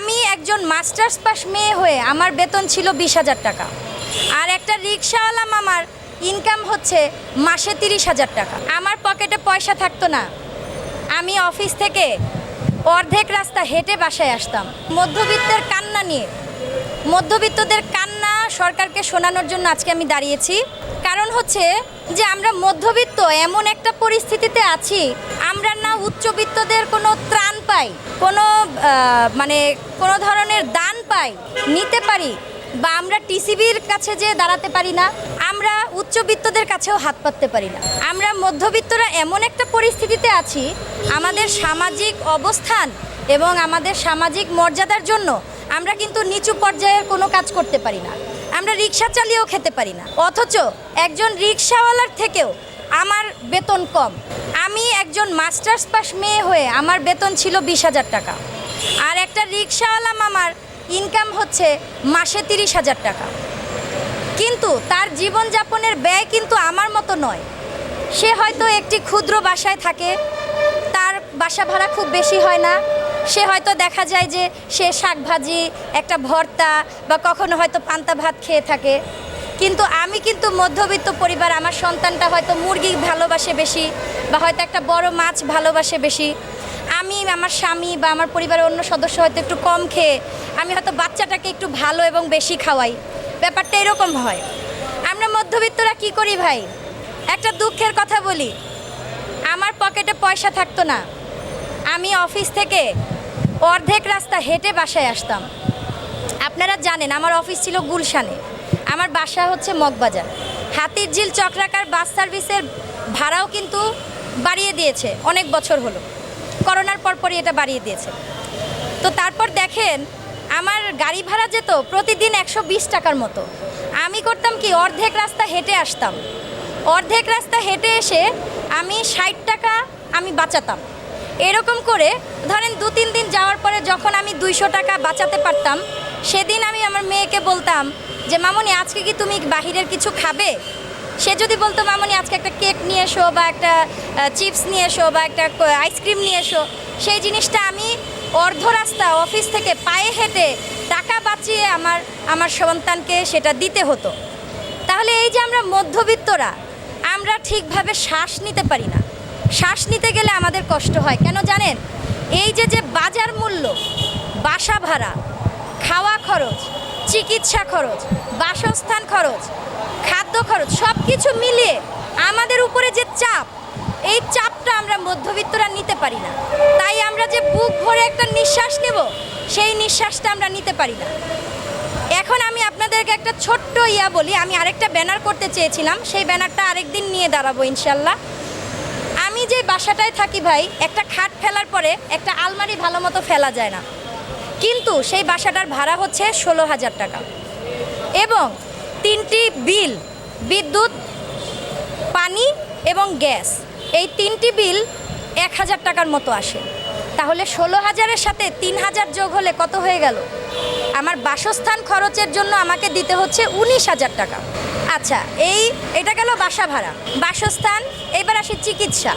আমি একজন masters pass মেয়ে হয়ে আমার বেতন ছিল বিশ হাজার টাকা। আর একটা রিক্সাওয়ালা মামার ইনকাম হচ্ছে মাসে তিরিশ হাজার টাকা। আমার পকেটে পয়সা থাকতো না। আমি অফিস থেকে অর্ধেক রাস্তা হেঁটে বাসায় আসতাম। মধ্যবিত্তের কান্না নিয়ে। মধ্যবিত্তদের কান্না সরকারকে শোনানোর জন্য আজকে আমি দাঁড়িয়েছি। কারণ হচ্ছে যে আমরা মধ্যবিত্ত এমন একটা পরিস্থিতিতে আছি, আমরা না উচ্চবিত্তদের কোনো ত্রাণ পাই, কোনো মানে কোনো ধরনের দান পাই, নিতে পারি, বা আমরা টিসিবির কাছে যে দাঁড়াতে পারি না, আমরা উচ্চবিত্তদের কাছেও হাত পাততে পারি না। আমরা মধ্যবিত্তরা এমন একটা পরিস্থিতিতে আছি, আমাদের সামাজিক অবস্থান এবং আমাদের সামাজিক মর্যাদার জন্য আমরা কিন্তু নিচু পর্যায়ের কোনো কাজ করতে পারি না। আমরা রিক্সা চালিয়েও খেতে পারি না। অথচ একজন রিক্সাওয়ালার থেকেও আমার বেতন কম। আমি একজন মাস্টার্স পাস মেয়ে হয়ে আমার বেতন ছিল বিশ হাজার টাকা। আর একটা রিক্সাওয়ালা মামার ইনকাম হচ্ছে মাসে তিরিশ হাজার টাকা। কিন্তু তার জীবনযাপনের ব্যয় কিন্তু আমার মতো নয়। সে হয়তো একটি ক্ষুদ্র বাসায় থাকে, তার বাসা ভাড়া খুব বেশি হয় না। সে হয়তো দেখা যায় যে সে শাকভাজি, একটা ভর্তা বা কখনো হয়তো পান্তা ভাত খেয়ে থাকে। কিন্তু আমি কিন্তু মধ্যবিত্ত পরিবার, আমার সন্তানটা হয়তো মুরগি ভালোবাসে বেশি বা হয়তো একটা বড় মাছ ভালোবাসে বেশি। আমি, আমার স্বামী বা আমার পরিবারের অন্য সদস্য হয়তো একটু কম খেয়ে আমি হয়তো বাচ্চাটাকে একটু ভালো এবং বেশি খাওয়াই। ব্যাপারটা এরকম হয়। আমরা মধ্যবিত্তরা কি করি ভাই? একটা দুঃখের কথা বলি। আমার পকেটে পয়সা থাকতো না। আমি অফিস থেকে অর্ধেক রাস্তা হেঁটে বাসায় আসতাম। আপনারা জানেন, আমার অফিস ছিল গুলশানে। আমার বাসা হচ্ছে মগবাজার। হাতির ঝিল চক্রাকার বাস সার্ভিসের ভাড়াও কিন্তু বাড়িয়ে দিয়েছে অনেক বছর হলো। করোনার পরপরই এটা বাড়িয়ে দিয়েছে। তো তারপর দেখেন, আমার গাড়ি ভাড়া যেত প্রতিদিন একশো বিশ টাকার মতো। আমি করতাম কি, অর্ধেক রাস্তা হেঁটে আসতাম। অর্ধেক রাস্তা হেঁটে এসে আমি ষাট টাকা আমি বাঁচাতাম। এরকম করে ধরেন দু তিন দিন যাওয়ার পরে যখন আমি দুইশো টাকা বাঁচাতে পারতাম, সেদিন আমি আমার মেয়েকে বলতাম যে, মামনি, আজকে কি তুমি বাহিরের কিছু খাবে? সে যদি বলতো, মামনি, আজকে একটা কেক নিয়ে এসো বা একটা চিপস নিয়ে এসো বা একটা আইসক্রিম নিয়ে এসো। সেই জিনিসটা আমি অর্ধ রাস্তা অফিস থেকে পায়ে হেঁটে টাকা বাঁচিয়ে আমার আমার সন্তানকে সেটা দিতে হতো। তাহলে এই যে আমরা মধ্যবিত্তরা, আমরা ঠিকভাবে শ্বাস নিতে পারি না। শ্বাস নিতে গেলে আমাদের কষ্ট হয়। কেন জানেন? এই যে যে বাজার মূল্য, বাসা ভাড়া, খাওয়া খরচ চিকিৎসা খরচ, বাসস্থান খরচ, খাদ্য খরচ সব কিছু মিলিয়ে আমাদের উপরে যে চাপ, এই চাপটা আমরা মধ্যবিত্তরা নিতে পারি না। তাই আমরা যে বুক ভরে একটা নিঃশ্বাস নেব, সেই নিঃশ্বাসটা আমরা নিতে পারি না। এখন আমি আপনাদেরকে একটা ছোট্ট ইয়া বলি, আমি আরেকটা ব্যানার করতে চেয়েছিলাম, সেই ব্যানারটা আরেকদিন নিয়ে দাঁড়াবো ইনশাল্লাহ। আমি যে বাসাটায় থাকি ভাই, একটা খাট ফেলার পরে একটা আলমারি ভালো মতো ফেলা যায় না। কিন্তু সেই বাসাটার ভাড়া হচ্ছে ষোলো হাজার টাকা। এবং তিনটি বিল, বিদ্যুৎ, পানি এবং গ্যাস, এই তিনটি বিল এক হাজার টাকার মতো আসে। তাহলে ষোলো হাজারের সাথে তিন হাজার যোগ হলে কত হয়ে গেল? আমার বাসস্থান খরচের জন্য আমাকে দিতে হচ্ছে উনিশ হাজার টাকা। আচ্ছা এই, এটা গেল বাসা ভাড়া। বাসস্থান, এবার আসি চিকিৎসা।